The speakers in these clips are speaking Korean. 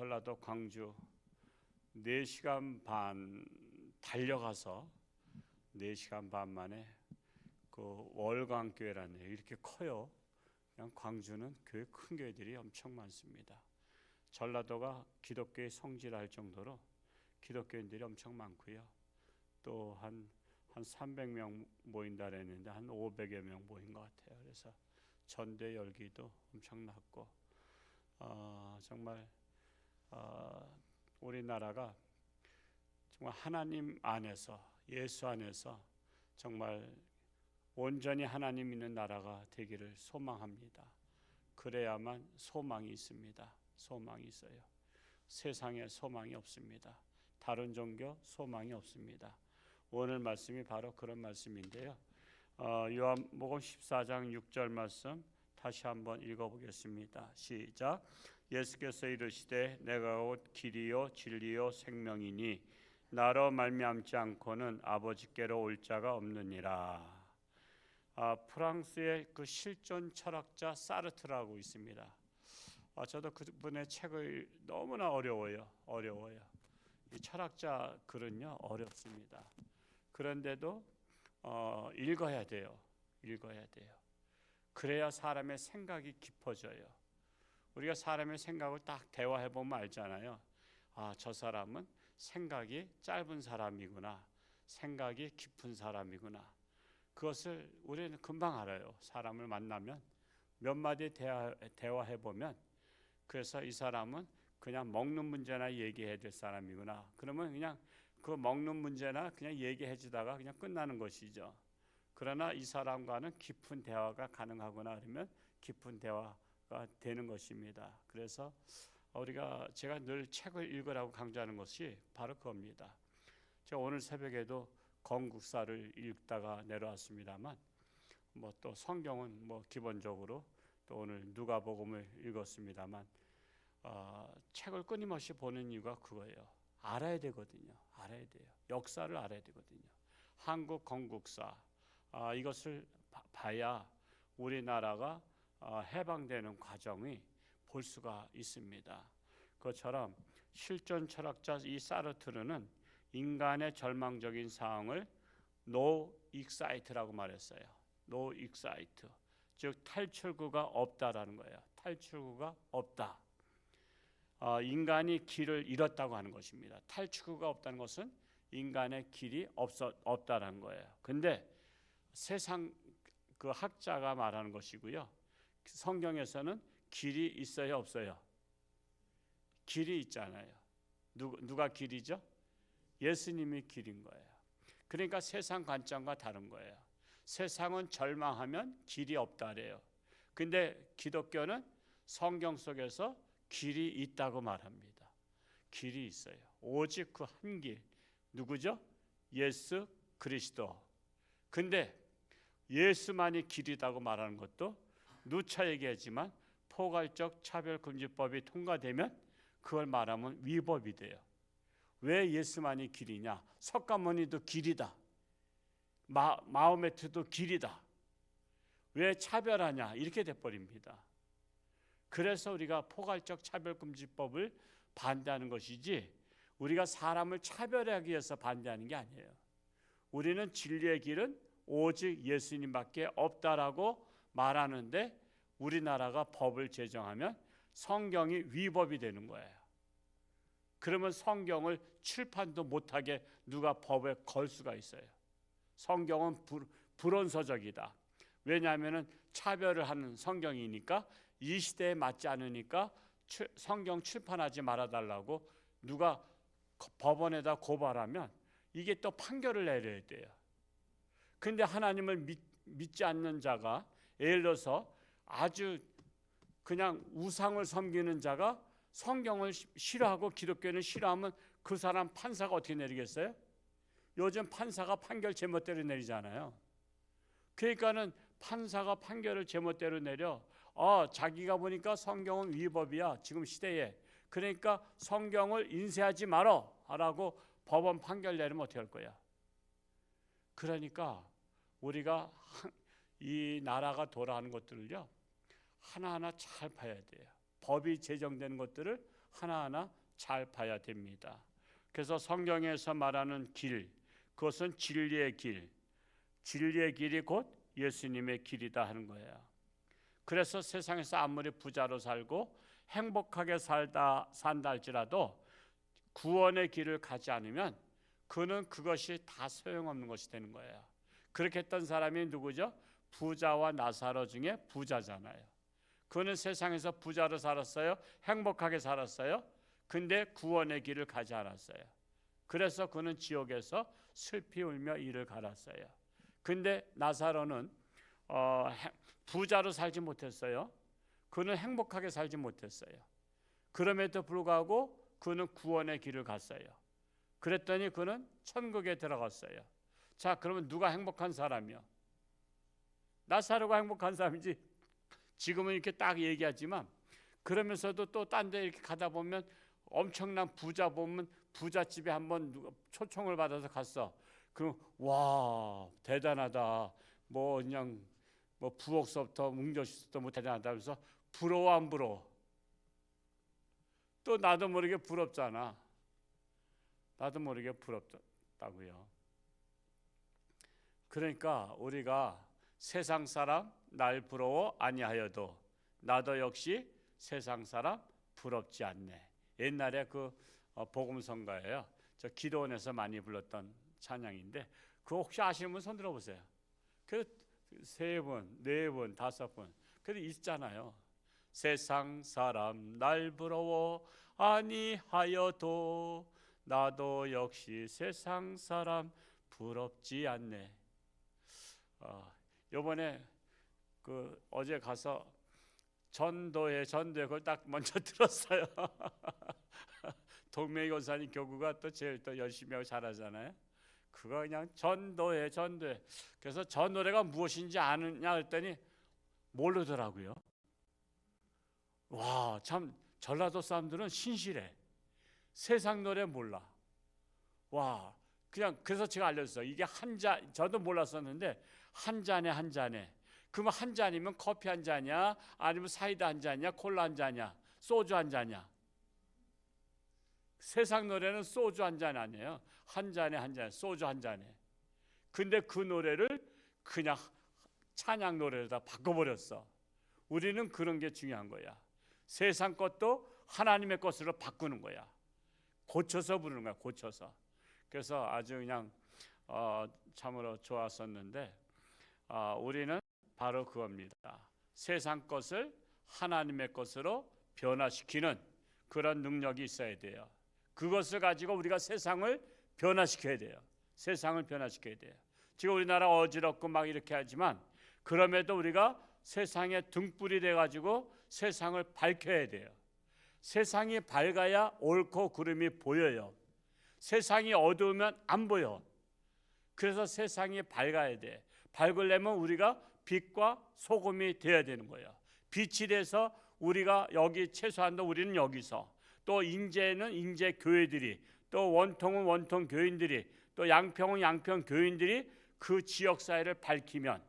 전라도 광주 4시간 반 달려가서 4시간 반 만에 그 월광교회라는 데 이렇게 커요. 그냥 광주는 교회 큰 교회들이 엄청 많습니다. 전라도가 기독교의 성지할 정도로 기독교인들이 엄청 많고요. 또 한 한 300명 모인다 그랬는데 한 500여 명 모인 것 같아요. 그래서 전대 열기도 엄청났고 어, 정말 어, 우리나라가 정말 하나님 안에서 예수 안에서 정말 온전히 하나님 있는 나라가 되기를 소망합니다. 그래야만 소망이 있습니다. 소망이 있어요. 세상에 소망이 없습니다. 다른 종교 소망이 없습니다. 오늘 말씀이 바로 그런 말씀인데요. 어, 요한복음 14장 6절 말씀 다시 한번 읽어보겠습니다. 시작. 예수께서 이르시되 내가 곧 길이요 진리요 생명이니 나로 말미암지 않고는 아버지께로 올 자가 없느니라. 아, 프랑스의 그 실존 철학자 사르트라고 있습니다. 아, 저도 그분의 책을 너무나 어려워요. 어려워요. 이 철학자 글은요 어렵습니다. 그런데도 어, 읽어야 돼요. 읽어야 돼요. 그래야 사람의 생각이 깊어져요. 우리가 사람의 생각을 딱 대화해 보면 알잖아요. 아, 저 사람은 생각이 짧은 사람이구나. 생각이 깊은 사람이구나. 그것을 우리는 금방 알아요. 사람을 만나면 몇 마디 대화, 대화해 보면 그래서 이 사람은 그냥 먹는 문제나 얘기해야 될 사람이구나. 그러면 그냥 그 먹는 문제나 그냥 얘기해 주다가 그냥 끝나는 것이죠. 그러나 이 사람과는 깊은 대화가 가능하구나 그러면 깊은 대화가 되는 것입니다. 그래서 우리가 제가 늘 책을 읽으라고 강조하는 것이 바로 그겁니다. 제가 오늘 새벽에도 건국사를 읽다가 내려왔습니다만 뭐 또 성경은 뭐 기본적으로 또 오늘 누가복음을 읽었습니다만 어, 책을 끊임없이 보는 이유가 그거예요. 알아야 되거든요. 알아야 돼요. 역사를 알아야 되거든요. 한국 건국사 아, 이것을 봐, 봐야 우리나라가 어, 해방되는 과정이 볼 수가 있습니다. 그것처럼 실존 철학자 이 사르트르는 인간의 절망적인 상황을 no exite라고 말했어요. no excite. 즉 탈출구가 없다라는 거예요. 탈출구가 없다. 어, 인간이 길을 잃었다고 하는 것입니다. 탈출구가 없다는 것은 인간의 길이 없어 없다라는 거예요. 근데 세상 그 학자가 말하는 것이고요. 성경에서는 길이 있어요, 없어요? 길이 있잖아요. 누, 누가 길이죠? 예수님이 길인 거예요. 그러니까 세상 관점과 다른 거예요. 세상은 절망하면 길이 없다래요. 근데 기독교는 성경 속에서 길이 있다고 말합니다. 길이 있어요. 오직 그 한 길. 누구죠? 예수 그리스도. 근데 예수만이 길이라고 말하는 것도 누차 얘기하지만 포괄적 차별금지법이 통과되면 그걸 말하면 위법이 돼요. 왜 예수만이 길이냐? 석가모니도 길이다. 마, 마호메트도 길이다. 왜 차별하냐? 이렇게 돼버립니다. 그래서 우리가 포괄적 차별금지법을 반대하는 것이지 우리가 사람을 차별하기 위해서 반대하는 게 아니에요. 우리는 진리의 길은 오직 예수님밖에 없다라고 말하는데 우리나라가 법을 제정하면 성경이 위법이 되는 거예요. 그러면 성경을 출판도 못하게 누가 법에 걸 수가 있어요. 성경은 불, 불온서적이다. 왜냐하면 차별을 하는 성경이니까 이 시대에 맞지 않으니까 성경 출판하지 말아달라고 누가 법원에다 고발하면 이게 또 판결을 내려야 돼요. 근데 하나님을 믿, 믿지 않는 자가 예를 들어서 아주 그냥 우상을 섬기는 자가 성경을 싫어하고 기독교는 싫어하면 그 사람 판사가 어떻게 내리겠어요? 요즘 판사가 판결 제멋대로 내리잖아요. 그러니까는 판사가 판결을 제멋대로 내려 어, 자기가 보니까 성경은 위법이야 지금 시대에 그러니까 성경을 인쇄하지 말어 하라고 법원 판결 내리면 어떻게 할 거야? 그러니까 우리가 이 나라가 돌아가는 것들을요 하나하나 잘 봐야 돼요. 법이 제정되는 것들을 하나하나 잘 봐야 됩니다. 그래서 성경에서 말하는 길, 그것은 진리의 길, 진리의 길이 곧 예수님의 길이다 하는 거예요. 그래서 세상에서 아무리 부자로 살고 행복하게 살다 산다 할지라도 구원의 길을 가지 않으면 그는 그것이 다 소용없는 것이 되는 거예요. 그렇게 했던 사람이 누구죠? 부자와 나사로 중에 부자잖아요. 그는 세상에서 부자로 살았어요. 행복하게 살았어요. 근데 구원의 길을 가지 않았어요. 그래서 그는 지옥에서 슬피 울며 이를 갈았어요. 근데 나사로는 어, 해- 부자로 살지 못했어요. 그는 행복하게 살지 못했어요. 그럼에도 불구하고 그는 구원의 길을 갔어요. 그랬더니 그는 천국에 들어갔어요. 자, 그러면 누가 행복한 사람이요? 나사로가 행복한 사람이지. 지금은 이렇게 딱 얘기하지만 그러면서도 또 딴 데 이렇게 가다 보면 엄청난 부자 보면 부잣집에 한번 초청을 받아서 갔어. 그럼 와 대단하다. 뭐 그냥 뭐 부엌서부터 문교시부터 뭐 대단하다 그래서 부러워 안 부러워? 또 나도 모르게 부럽잖아. 나도 모르게 부럽다고요. 그러니까 우리가 세상 사람 날 부러워 아니하여도 나도 역시 세상 사람 부럽지 않네. 옛날에 그 어, 복음성가예요. 저 기도원에서 많이 불렀던 찬양인데 그거 혹시 아시는 분 손 들어 보세요. 그세 번, 네 번, 다섯 번. 그래 있잖아요. 세상 사람 날 부러워 아니하여도 나도 역시 세상 사람 부럽지 않네. 어, 요번에 그 어제 가서 전도회 전도회 그걸 딱 먼저 들었어요. 동명이 권사님 교구가 또 제일 또 열심히 하고 잘하잖아요. 그거 그냥 전도회 전도회. 그래서 저 노래가 무엇인지 아느냐 했더니 모르더라고요. 와, 참 전라도 사람들은 신실해. 세상 노래 몰라. 와, 그냥 그래서 제가 알려줬어요. 이게 한 잔, 저도 몰랐었는데 한 잔에 한 잔에. 그러면 한 잔이면 커피 한 잔이야, 아니면 사이다 한 잔이야, 콜라 한 잔이야, 소주 한 잔이야. 세상 노래는 소주 한 잔 아니에요. 한 잔에 한 잔, 소주 한 잔에. 근데 그 노래를 그냥 찬양 노래에다 바꿔버렸어. 우리는 그런 게 중요한 거야. 세상 것도 하나님의 것으로 바꾸는 거야. 고쳐서 부르는 거야. 고쳐서. 그래서 아주 그냥 어, 참으로 좋았었는데 어, 우리는 바로 그겁니다. 세상 것을 하나님의 것으로 변화시키는 그런 능력이 있어야 돼요. 그것을 가지고 우리가 세상을 변화시켜야 돼요. 세상을 변화시켜야 돼요. 지금 우리나라 어지럽고 막 이렇게 하지만 그럼에도 우리가 세상의 등불이 돼 가지고 세상을 밝혀야 돼요. 세상이 밝아야 옳고 그름이 보여요. 세상이 어두우면 안 보여. 그래서 세상이 밝아야 돼. 밝으려면 우리가 빛과 소금이 되어야 되는 거예요. 빛이 돼서 우리가 여기 최소한도 우리는 여기서 또 인제는 인제 교회들이 또 원통은 원통 교인들이 또 양평은 양평 교인들이 그 지역 사회를 밝히면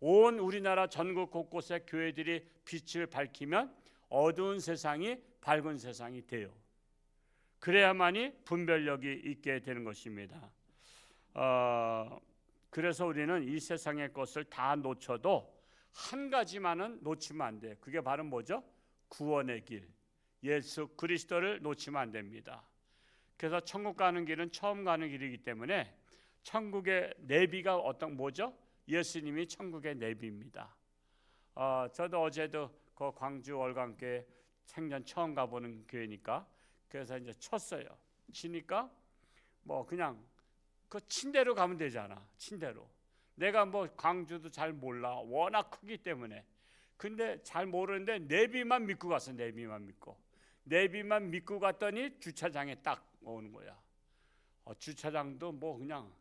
온 우리나라 전국 곳곳의 교회들이 빛을 밝히면 어두운 세상이 밝은 세상이 돼요. 그래야만이 분별력이 있게 되는 것입니다. 어, 그래서 우리는 이 세상의 것을 다 놓쳐도 한 가지만은 놓치면 안 돼. 그게 바로 뭐죠? 구원의 길. 예수 그리스도를 놓치면 안 됩니다. 그래서 천국 가는 길은 처음 가는 길이기 때문에 천국의 내비가 어떤 뭐죠? 예수님이 천국의 내비입니다. 어, 저도 어제도 그 광주 월광교회 생전 처음 가보는 교회니까 그래서 이제 쳤어요. 치니까 뭐 그냥 그 친대로 가면 되잖아. 친대로. 내가 뭐 광주도 잘 몰라. 워낙 크기 때문에. 근데 잘 모르는데 내비만 믿고 갔어. 내비만 믿고. 내비만 믿고 갔더니 주차장에 딱 오는 거야. 어, 주차장도 뭐 그냥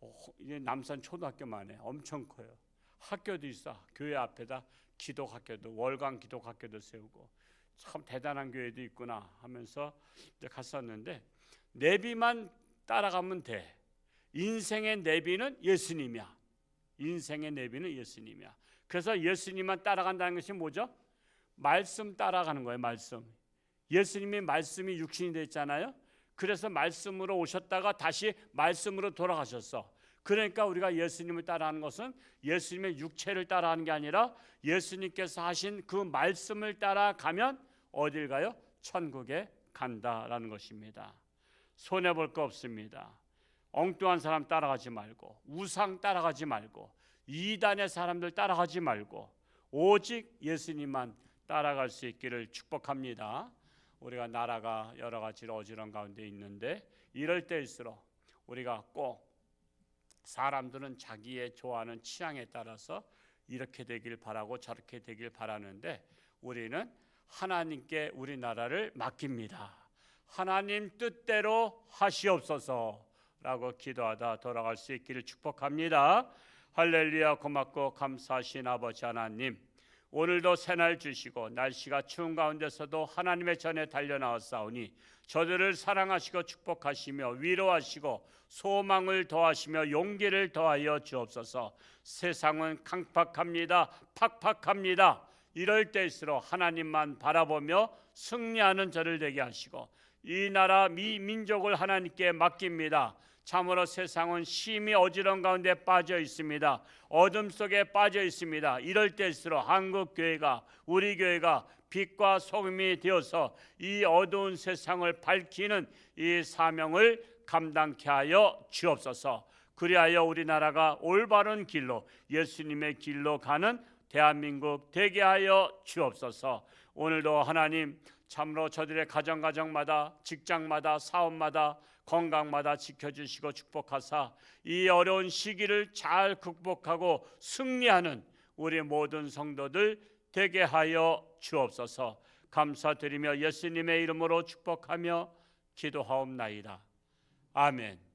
어, 이게 남산 초등학교만 해. 엄청 커요. 학교도 있어. 교회 앞에다 기독 학교도 월광 기독 학교도 세우고 참 대단한 교회도 있구나 하면서 이제 갔었는데 내비만 따라가면 돼. 인생의 내비는 예수님이야. 인생의 내비는 예수님이야. 그래서 예수님만 따라간다는 것이 뭐죠? 말씀 따라가는 거예요. 말씀. 예수님이 말씀이 육신이 됐잖아요. 그래서 말씀으로 오셨다가 다시 말씀으로 돌아가셨어. 그러니까 우리가 예수님을 따라하는 것은 예수님의 육체를 따라하는 게 아니라 예수님께서 하신 그 말씀을 따라가면 어딜 가요? 천국에 간다라는 것입니다. 손해 볼 거 없습니다. 엉뚱한 사람 따라가지 말고 우상 따라가지 말고 이단의 사람들 따라가지 말고 오직 예수님만 따라갈 수 있기를 축복합니다. 우리가 나라가 여러 가지로 어지러운 가운데 있는데 이럴 때일수록 우리가 꼭 사람들은 자기의 좋아하는 취향에 따라서 이렇게 되길 바라고 저렇게 되길 바라는데 우리는 하나님께 우리나라를 맡깁니다. 하나님 뜻대로 하시옵소서 라고 기도하다 돌아갈 수 있기를 축복합니다. 할렐루야 고맙고 감사하신 아버지 하나님. 오늘도 새날 주시고 날씨가 추운 가운데서도 하나님의 전에 달려나왔사오니 저들을 사랑하시고 축복하시며 위로하시고 소망을 더하시며 용기를 더하여 주옵소서. 세상은 강팍합니다 팍팍합니다. 이럴 때일수록 하나님만 바라보며 승리하는 저를 되게 하시고 이 나라 미 민족을 하나님께 맡깁니다. 참으로 세상은 심히 어지러운 가운데 빠져 있습니다. 어둠 속에 빠져 있습니다. 이럴 때일수록 한국 교회가 우리 교회가 빛과 소금이 되어서 이 어두운 세상을 밝히는 이 사명을 감당케 하여 주옵소서. 그리하여 우리나라가 올바른 길로 예수님의 길로 가는 대한민국 되게 하여 주옵소서. 오늘도 하나님 참으로 저들의 가정 가정마다 직장마다 사업마다 건강마다 지켜주시고 축복하사 이 어려운 시기를 잘 극복하고 승리하는 우리 모든 성도들 되게 하여 주옵소서. 감사드리며 예수님의 이름으로 축복하며 기도하옵나이다. 아멘.